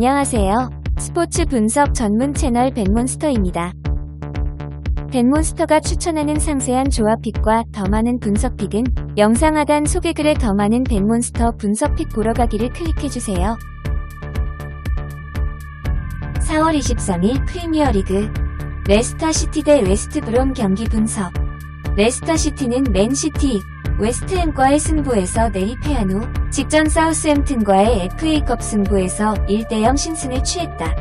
안녕하세요. 스포츠 분석 전문 채널 벤몬스터입니다. 벤몬스터가 추천하는 상세한 조합픽과 더 많은 분석픽은 영상 하단 소개글에 더 많은 벤몬스터 분석픽 보러 가기를 클릭해주세요. 4월 23일 프리미어리그 레스터시티 대 웨스트브롬 경기 분석 레스터시티는 맨시티, 웨스트햄과의 승부에서 내리패한 후 직전 사우스햄튼과의 FA컵 승부에서 1대0 신승을 취했다.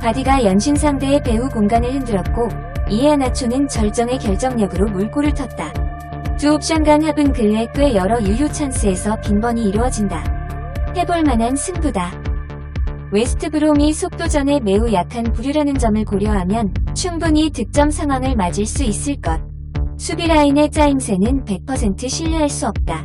바디가 연신 상대의 배후 공간을 흔들었고 이에아나초는 절정의 결정력으로 물꼬를 텄다. 두 옵션 간 합은 근래 꽤 여러 유효 찬스에서 빈번히 이루어진다. 해볼 만한 승부다. 웨스트브롬이 속도전에 매우 약한 부류라는 점을 고려하면 충분히 득점 상황을 맞을 수 있을 것. 수비 라인의 짜임새는 100% 신뢰할 수 없다.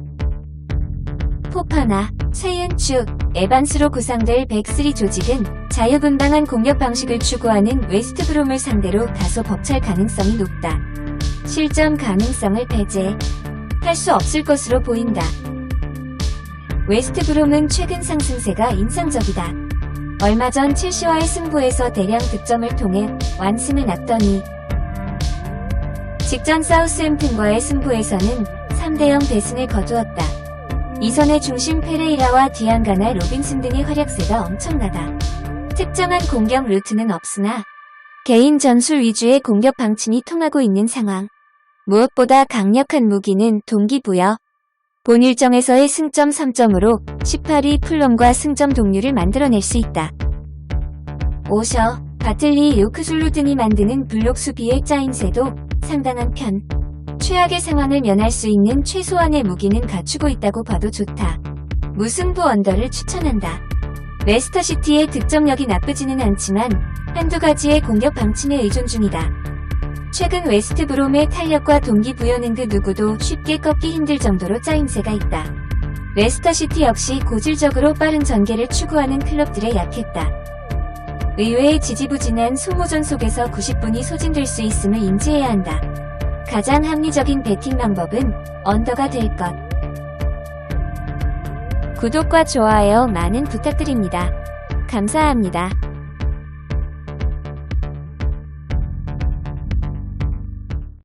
포파나, 최윤축, 에반스로 구상될 백스리 조직은 자유분방한 공격 방식을 추구하는 웨스트브롬을 상대로 다소 벅찰 가능성이 높다. 실점 가능성을 배제할 수 없을 것으로 보인다. 웨스트브롬은 최근 상승세가 인상적이다. 얼마 전 첼시와의 승부에서 대량 득점을 통해 완승을 났더니 직전 사우스햄튼과의 승부에서는 3대0 대승을 거두었다. 이선의 중심 페레이라와 디안가나 로빈슨 등의 활약세가 엄청나다. 특정한 공격 루트는 없으나 개인 전술 위주의 공격 방침이 통하고 있는 상황. 무엇보다 강력한 무기는 동기부여. 본 일정에서의 승점 3점으로 18위 풀럼과 승점 동률을 만들어낼 수 있다. 오셔, 바틀리, 요크술루 등이 만드는 블록 수비의 짜임새도 상당한 편. 최악의 상황을 면할 수 있는 최소한의 무기는 갖추고 있다고 봐도 좋다. 무승부 언더를 추천한다. 레스터시티의 득점력이 나쁘지는 않지만 한두 가지의 공격 방침에 의존 중이다. 최근 웨스트 브롬의 탄력과 동기부여는 그 누구도 쉽게 꺾기 힘들 정도로 짜임새가 있다. 레스터시티 역시 고질적으로 빠른 전개를 추구하는 클럽들에 약했다. 의외의 지지부진한 소모전 속에서 90분이 소진될 수 있음을 인지해야 한다. 가장 합리적인 배팅 방법은 언더가 될 것. 구독과 좋아요 많은 부탁드립니다. 감사합니다.